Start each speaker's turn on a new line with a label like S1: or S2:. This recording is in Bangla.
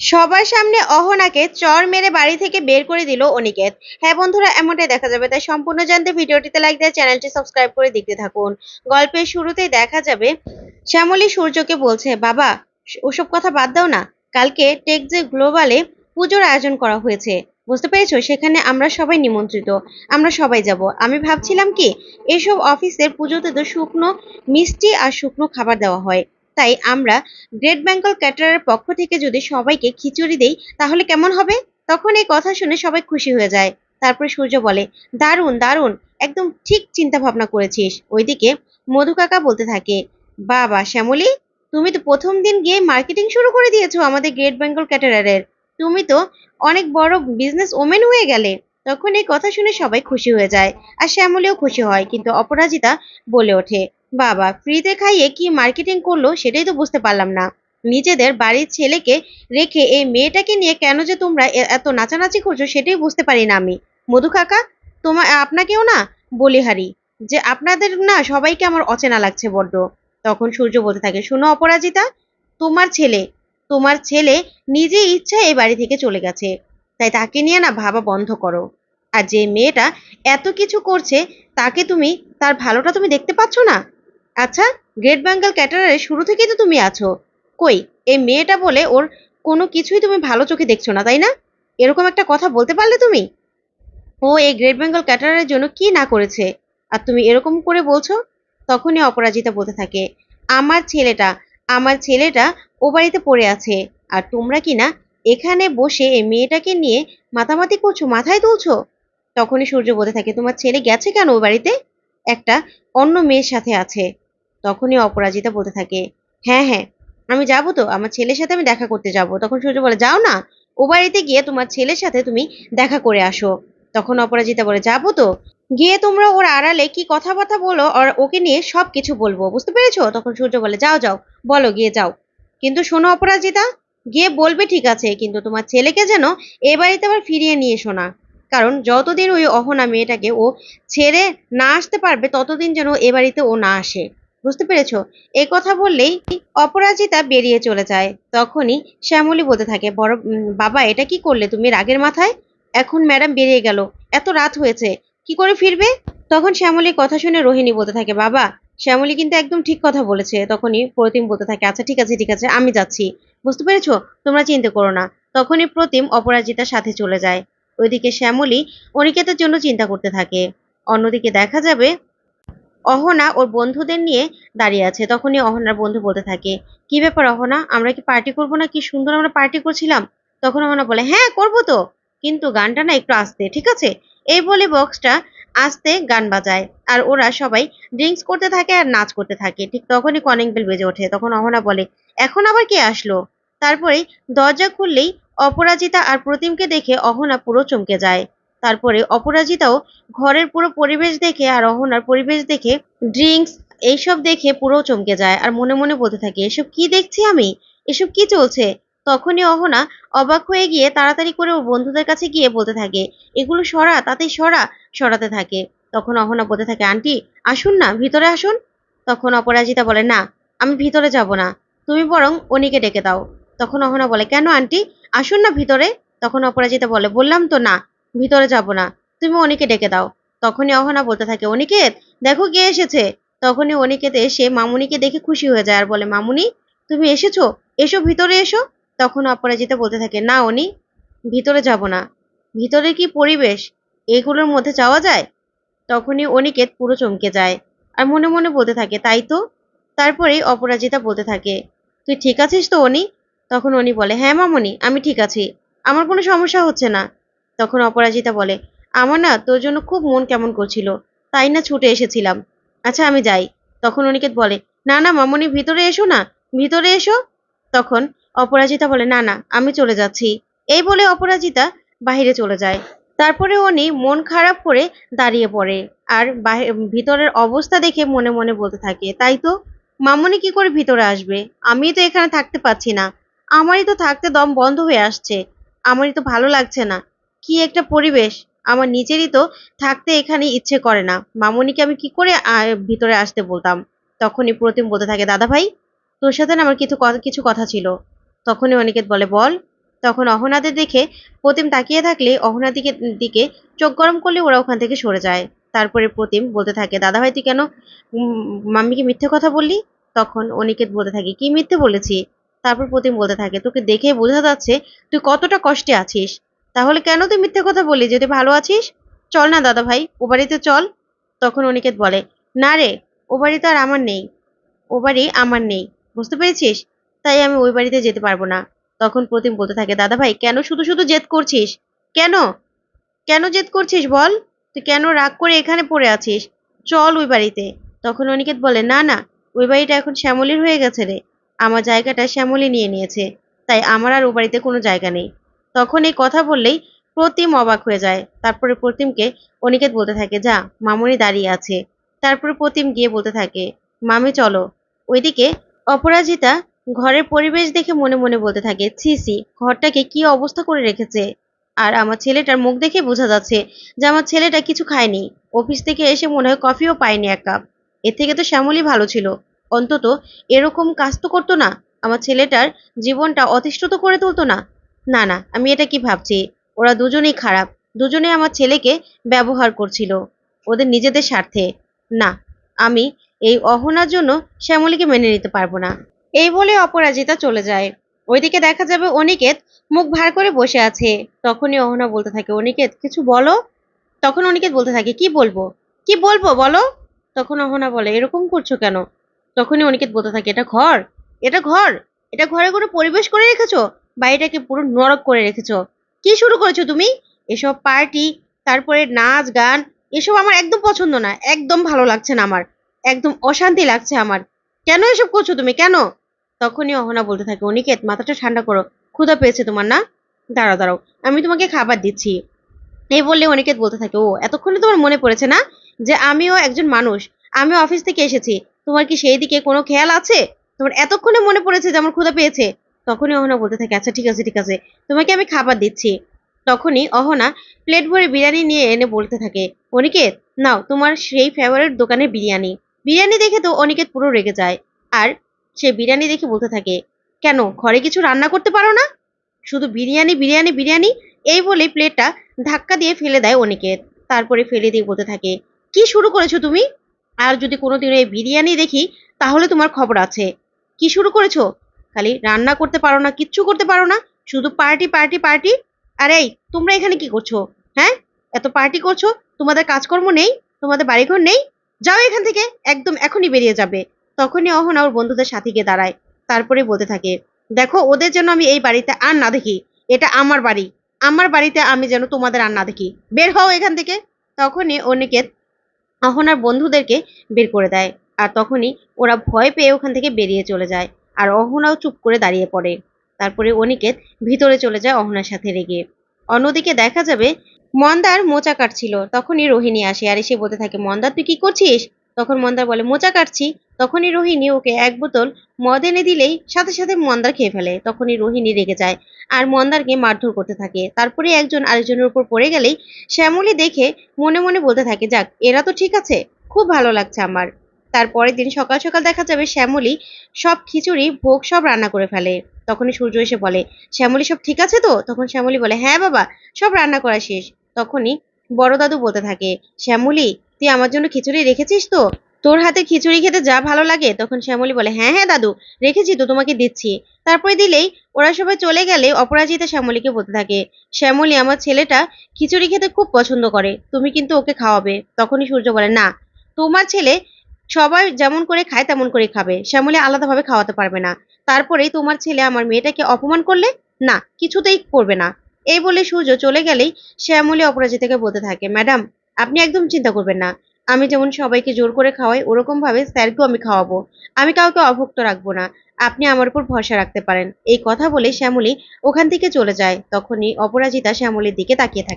S1: সবার সামনে অহনাকে চর মেরে বাড়ি থেকে বের করে দিল অনিকেত। হ্যাঁ বন্ধুরা, এমনটাই দেখা যাবে। তাই সম্পূর্ণ জানতে ভিডিওটিতে লাইক দিয়ে চ্যানেলটি সাবস্ক্রাইব করে দেখতে থাকুন। গল্পের শুরুতেই দেখা যাবে, শ্যামলী সূর্যকে বলছে, বাবা, ওসব কথা বাদ দাও না। কালকে টেকজে গ্লোবালে পুজোর আয়োজন করা হয়েছে। বুঝতে পেরেছ? সেখানে আমরা সবাই নিমন্ত্রিত। আমরা সবাই যাব। আমি ভাবছিলাম কি, এসব অফিসের পুজোতে তো শুকনো মিষ্টি আর শুকনো খাবার দেওয়া হয়। তাই আমরা গ্রেট বেঙ্গল ক্যাটারের পক্ষ থেকে যদি সবাইকে খিচুড়ি দেই, তাহলে কেমন হবে? তখন এই কথা শুনে সবাই খুশি হয়ে যায়। তারপরে সূর্য বলে, দারুণ দারুণ, একদম ঠিক চিন্তা ভাবনা করেছিস। ওইদিকে মধু কাকা বলতে থাকে, বাবা শ্যামলী, তুমি তো প্রথম দিন গিয়ে মার্কেটিং শুরু করে দিয়েছ আমাদের গ্রেট বেঙ্গল ক্যাটারারের তুমি তো অনেক বড় বিজনেস ওমেন হয়ে গেলে। তখন এই কথা শুনে সবাই খুশি হয়ে যায়, আর শ্যামলীও খুশি হয়, কিন্তু অপরাজিতা বলে ওঠে বাবা, ফ্রিতে খাইয়ে কি মার্কেটিং করল সেটাই তো বুঝতে পারলাম না। নিজেদের বাড়ির ছেলেকে রেখে এই মেয়েটাকে নিয়ে কেন যে তোমরা এত নাচানাচি করছ সেটাই বুঝতে পারি না আমি। মধু কাকা তোমার আপনাকেও না বলিহারি যে আপনাদের না সবাইকে আমার অচেনা লাগছে বড্ড। তখন সূর্য বলতে থাকে, শোনো অপরাজিতা, তোমার ছেলে তোমার ছেলে নিজে ইচ্ছা এই বাড়ি থেকে চলে গেছে। তাই তাকে নিয়ে না ভাবা বন্ধ করো। আর যে মেয়েটা এত কিছু করছে তাকে তুমি, তার ভালোটা তুমি দেখতে পাচ্ছ না? আচ্ছা গ্রেট বেঙ্গল ক্যাটারারে শুরু থেকেই তো তুমি আছো। কই, এই মেয়েটা বলে ওর কোনো কিছুই তুমি ভালো চোখে দেখছ না, তাই না? এরকম একটা কথা বলতে পারলে তুমি? ও, এই গ্রেট বেঙ্গল ক্যাটারারের জন্য কি না করেছে? আর তুমি এরকম করে বলছো? তখনই অপরাজিতা বলতে থাকে, আমার ছেলেটা আমার ছেলেটা ও বাড়িতে পড়ে আছে, আর তোমরা কি না এখানে বসে এই মেয়েটাকে নিয়ে মাতামাতি করছ, মাথায় তুলছো? তখনই সূর্য বলতে থাকে, তোমার ছেলে গেছে কেন ও বাড়িতে? একটা অন্য মেয়ের সাথে আছে। তখনই অপরাজিতা বলতে থাকে হ্যাঁ হ্যাঁ আমি যাব তো, আমার ছেলের সাথে আমি দেখা করতে যাব। তখন সূর্য বলে, যাও না, ও বাড়িতে গিয়ে তোমার ছেলের সাথে তুমি দেখা করে আসো। তখন অপরাজিতা বলে, যাব তো, গিয়ে তোমরা ওর আড়ালে কি কথাবার্তা বলো আর ওকে নিয়ে সব কিছু বলব, বুঝতে পেরেছ? তখন সূর্য বলে, যাও যাও, বলো, গিয়ে যাও। কিন্তু শোনো অপরাজিতা, গিয়ে বলবে ঠিক আছে, কিন্তু তোমার ছেলেকে যেন এ বাড়িতে আবার ফিরিয়ে নিয়ে এসো না। কারণ যতদিন ওই অহনা মেয়েটাকে ও ছেড়ে না আসতে পারবে, ততদিন যেন এ বাড়িতে ও না আসে। বুঝতে পেরেছ? এ কথা বললেই অপরাজিতা বেরিয়ে চলে যায়। তখনই শ্যামলী বলতে থাকে, বড় বাবা, এটা কি করলে? তুমি রাগের মাথায়? এখন ম্যাডাম বেরিয়ে গেল। এত রাত হয়েছে। কি করে ফিরবে? তখন শ্যামলীর কথা শুনে রোহিণী বলতে থাকে, বাবা, শ্যামলী কিন্তু একদম ঠিক কথা বলেছে। তখনই প্রতিম বলতে থাকে আচ্ছা ঠিক আছে ঠিক আছে, আমি যাচ্ছি। বুঝতে পেরেছ? তোমরা চিন্তা করো না। তখনই প্রতিম অপরাজিতার সাথে চলে যায়। ওইদিকে শ্যামলী অনিকেতের জন্য চিন্তা করতে থাকে। অন্যদিকে দেখা যাবে অহনা ওর বন্ধুদের নিয়ে দাঁড়িয়ে আছে। তখনই অহনার বন্ধু বলতে থাকে, কি ব্যাপার অহনা? আমরা কি পার্টি করব না? কি সুন্দর আমরা পার্টি করছিলাম? তখন অহনা বলে হ্যাঁ করব তো। কিন্তু গানটা না একটু আস্তে, ঠিক আছে? এই বলে বক্সটা আস্তে গান বাজায় আর ওরা সবাই ড্রিঙ্কস করতে থাকে আর নাচ করতে থাকে। ঠিক তখনই কলিং বেল বেজে ওঠে। তখন অহনা বলে, এখন আবার কে আসলো? তারপরে দরজা খুললেই অপরাজিতা আর প্রতিমকে দেখে অহনা পুরো চমকে যায়। তারপরে অপরাজিতাও ঘরের পুরো পরিবেশ দেখে আর অহনার পরিবেশ দেখে ড্রিঙ্কস এইসব দেখে পুরো চমকে যায় আর মনে মনে বলতে থাকে, এসব কি দেখছি আমি? এসব কি চলছে? তখনই অহনা অবাক হয়ে গিয়ে তাড়াতাড়ি করে ওর বন্ধুদের কাছে গিয়ে বলতে থাকে, এগুলো সরা তাতে সরা, সরাতে থাকে। তখন অহনা বলতে থাকে, আন্টি, আসুন না, ভিতরে আসুন। তখন অপরাজিতা বলে, না, আমি ভিতরে যাব না, তুমি বরং অনিকে ডেকে দাও। তখন অহনা বলে, কেন আন্টি, আসুন না ভিতরে? তখন অপরাজিতা বলে, বললাম তো না। ভিতরে যাব না। তুমি অনিকে ডেকে দাও। তখনই অহনা বলতে থাকে, অনিকেত, দেখো কে এসেছে? তখনই অনিকেত এসে মামুনিকে দেখে খুশি হয়ে যায় আর বলে, মামুনি, তুমি এসেছ? এসো, ভিতরে এসো। তখন অপরাজিতা বলতে থাকে, না, অনি, ভিতরে যাব না। ভিতরে কি পরিবেশ? এগুলোর মধ্যে যাওয়া যায়? তখনই অনিকেত পুরো চমকে যায় আর মনে মনে বলতে থাকে, তাই তো? তারপরেই অপরাজিতা বলতে থাকে, তুই ঠিক আছিস তো, অনি? তখন অনি বলে হ্যাঁ মামনি, আমি ঠিক আছি। আমার কোনো সমস্যা হচ্ছে না। তখন অপরাজিতা বলে, আমার না তোর জন্য খুব মন কেমন করছিল, তাই না ছুটে এসেছিলাম। আচ্ছা আমি যাই। তখন অনিকেত বলে, না না, মামনি, ভিতরে এসো না, ভিতরে এসো। তখন অপরাজিতা বলে, না না, আমি চলে যাচ্ছি। এই বলে অপরাজিতা বাইরে চলে যায়। তারপরে উনি মন খারাপ করে দাঁড়িয়ে পড়ে আর ভিতরের অবস্থা দেখে মনে মনে বলতে থাকে, তাই তো? মামনি কি করে ভিতরে আসবে? আমি তো এখানে থাকতে পারছি না। আমারই তো থাকতে দম বন্ধ হয়ে আসছে। আমারই তো ভালো লাগছে না। কি একটা পরিবেশ? আমার নিজেরই তো থাকতে এখানে ইচ্ছে করে না। মামনিকে আমি কি করে ভিতরে আসতে বলতাম? তখনই প্রতিম বলতে থাকে, দাদা ভাই, তোর সাথে না আমার কিছু কিছু কথা ছিল। তখনই অনিকেত বলে, বল। তখন অহনাদের দেখে প্রতিম তাকিয়ে থাকলে অহনার দিকে চোখ গরম করলে ওরা ওখান থেকে সরে যায়। তারপরে প্রতিম বলতে থাকে, দাদা ভাই, তুই কেন মাম্মিকে মিথ্যে কথা বললি? তখন অনিকেত বলতে থাকে, কি মিথ্যে বলেছি? তারপর প্রতিম বলতে থাকে, তোকে দেখে বোঝা যাচ্ছে তুই কতটা কষ্টে আছিস। তাহলে কেন তুই মিথ্যে কথা বললি? যদি ভালো আছিস, চল না দাদা ভাই, ও বাড়িতে চল। তখন অনিকেত বলে, না রে, ও বাড়ি তো আর আমার নেই। ও বাড়ি আমার নেই, বুঝতে পেরেছিস? তাই আমি ওই বাড়িতে যেতে পারব না। তখন প্রতিম বলতে থাকে, দাদা ভাই, কেন শুধু শুধু জেদ করছিস? কেন? কেন জেদ করছিস বল? তুই কেন রাগ করে এখানে পড়ে আছিস? চল ওই বাড়িতে। তখন অনিকেত বলে, না না, ওই বাড়িটা এখন শ্যামলির হয়ে গেছে রে। আমার জায়গাটা শ্যামলি নিয়ে নিয়েছে। তাই আমার আর ও বাড়িতে কোনো জায়গা নেই। তখন এই কথা বললেই প্রতিম অবাক হয়ে যায়। তারপরে প্রতিমকে অনিকেত বলতে থাকে, যা, মামুনি দাঁড়িয়ে আছে। তারপরে প্রতিম গিয়ে বলতে থাকে, মামি, চলো। ওইদিকে অপরাজিতা ঘরের পরিবেশ দেখে মনে মনে বলতে থাকে, ছি ছি, ঘরটাকে কি অবস্থা করে রেখেছে? আর আমার ছেলেটার মুখ দেখে বোঝা যাচ্ছে যে আমার ছেলেটা কিছু খায়নি। অফিস থেকে এসে মনে হয় কফিও পায়নি এক কাপ। এর থেকে তো শ্যামলি ভালো ছিল। অন্তত এরকম কাজ তো করতো না। আমার ছেলেটার জীবনটা অতিষ্ঠ করে তুলতো না। না না, আমি এটা কি ভাবছি? ওরা দুজনেই খারাপ। দুজনে আমার ছেলেকে ব্যবহার করছিল। ওদের নিজেদের স্বার্থে। না, আমি এই অহনার জন্য শ্যামলীকে মেনে নিতে পারব না। এই বলে অপরাজিতা চলে যায়। ওইদিকে দেখা যাবে অনিকেত মুখ ভার করে বসে আছে। তখনই অহনা বলতে থাকে, অনিকেত, কিছু বলো? তখন অনিকেত বলতে থাকে, কি বলব? কি বলব বলো? তখন অহনা বলে, এরকম করছ কেন? তখনই অনিকেত বলতে থাকে, এটা ঘর। এটা ঘর। এটা ঘরে কোনো পরিবেশ করে রেখেছো? বাড়িটাকে পুরো নরক করে রেখেছো। কি শুরু করেছ তুমি? এসব পার্টি, তারপরে নাচ, গান, এসব আমার একদম পছন্দ না। একদম ভালো লাগছে না আমার। একদম অশান্তি লাগছে আমার। কেন এসব করছ তুমি? কেন? তখনই অহনা বলতে থাকে, অনিকেত, মাথাটা ঠান্ডা করো। ক্ষুধা পেয়েছে তোমার, না? দাঁড়াও দাঁড়াও। আমি তোমাকে খাবার দিচ্ছি। এই বললে অনিকেত বলতে থাকে, ও, এতক্ষণে তোমার মনে পড়েছে না যে আমিও একজন মানুষ? আমিও অফিস থেকে এসেছি। তোমার কি সেই দিকে কোনো খেয়াল আছে? তোমার এতক্ষণে মনে পড়েছে যে আমার ক্ষুধা পেয়েছে? তখনই অহনা বলতে থাকে আচ্ছা ঠিক আছে ঠিক আছে, তোমাকে আমি খাবার দিচ্ছি। তখনই অহনা প্লেট ভরে বিরিয়ানি নিয়ে এনে বলতে থাকে, অনিকেত, নাও, তোমার সেই ফেভারিট দোকানের বিরিয়ানি। বিরিয়ানি দেখে তো অনিকেত পুরো রেগে যায়, আর সে বিরিয়ানি দেখে বলতে থাকে, কেন, ঘরে কিছু রান্না করতে পারো না? শুধু বিরিয়ানি বিরিয়ানি বিরিয়ানি, এই বলে প্লেটটা ধাক্কা দিয়ে ফেলে দেয় অনিকেত। তারপরে ফেলে দিয়ে বলতে থাকে, কি শুরু করেছ তুমি? আর যদি কোনোদিন এই বিরিয়ানি দেখি, তাহলে তোমার খবর আছে। কি শুরু করেছ? খালি রান্না করতে পারো না, কিচ্ছু করতে পারো না, শুধু পার্টি পার্টি পার্টি আর তোমরা এখানে কি করছ? হ্যাঁ? এত পার্টি করছ, তোমাদের কাজকর্ম নেই, তোমাদের বাড়িঘর নেই? যাও এখান থেকে, একদম এখনই বেরিয়ে যাবে। তখনই অহনা ওর বন্ধুদের সাথে গিয়ে দাঁড়ায় তারপরে বলতে থাকে, দেখো, ওদের জন্য আমি এই বাড়িতে আর না দেখি, এটা আমার বাড়ি। আমার বাড়িতে আমি যেন তোমাদের আর না দেখি। বের হও এখান থেকে। তখনই অনিকেত অহনার বন্ধুদেরকে বের করে দেয়, আর তখনই ওরা ভয় পেয়ে ওখান থেকে বেরিয়ে চলে যায়। আর অহনাও চুপ করে দাঁড়িয়ে পড়ে। তারপরে অনিকেত ভিতরে চলে যায় অহনার সাথে রেগে। অন্যদিকে দেখা যাবে মন্দার মোচা কাটছিল তখনই রোহিণী আসে। আর এসে বলতে থাকে, মন্দার, তুই কি করছিস? তখন মন্দার বলে, মোচা কাটছি। তখনই রোহিণী ওকে এক বোতল মদ এনে দিলেই সাথে সাথে মন্দার খেয়ে ফেলে। তখনই রোহিণী রেগে যায় আর মন্দারকে মারধর করতে থাকে। তারপরে একজন আরেকজনের উপর পড়ে গেলেই শ্যামলী দেখে মনে মনে বলতে থাকে, যাক, এরা তো ঠিক আছে, খুব ভালো লাগছে আমার। তারপরের দিন সকাল সকাল দেখা যাবে শ্যামলী সব খিচুড়ি, ভোগ সব রান্না করে ফেলে। তখনই সূর্য এসে বলে, শ্যামলী, সব ঠিক আছে তো? তখন শ্যামলী বলে হ্যাঁ বাবা, সব রান্না করা শেষ। তখনই বড় দাদু বলতে থাকে, শ্যামলী, তুই আমার জন্য খিচুড়ি রেখেছিস তো? তোর হাতে খিচুড়ি খেতে যা ভালো লাগে? তখন শ্যামলী বলে হ্যাঁ হ্যাঁ দাদু, রেখেছি তো, তোমাকে দিচ্ছি। তারপরে দিলেই ওরা সবাই চলে গেলে অপরাজিতা শ্যামলীকে বলতে থাকে, শ্যামলী, আমার ছেলেটা খিচুড়ি খেতে খুব পছন্দ করে, তুমি কিন্তু ওকে খাওয়াবে। তখনই সূর্য বলে, না, তোমার ছেলে সবাই যেমন করে খায় তেমন করে খাবে। শ্যামলী আলাদাভাবে খাওয়াতে পারবে না। তারপরেই তোমার ছেলে আমার মেয়েটাকে অপমান করলে, না, কিছুতেই করবে না। এই বলে সূর্য চলে গেলেই শ্যামলী অপরাজিতাকে বলতে থাকে, ম্যাডাম, আপনি একদম চিন্তা করবেন না। আমি যেমন সবাইকে জোর করে খাওয়াই ওরকম ভাবে স্যারকেও আমি খাওয়াবো। আমি কাউকে অভুক্ত রাখব না। আপনি আমার উপর ভরসা রাখতে পারেন। এই কথা বলে শ্যামলী ওখান থেকে চলে যায়। তখনই অপরাজিতা শ্যামলীর দিকে তাকিয়ে থাকে।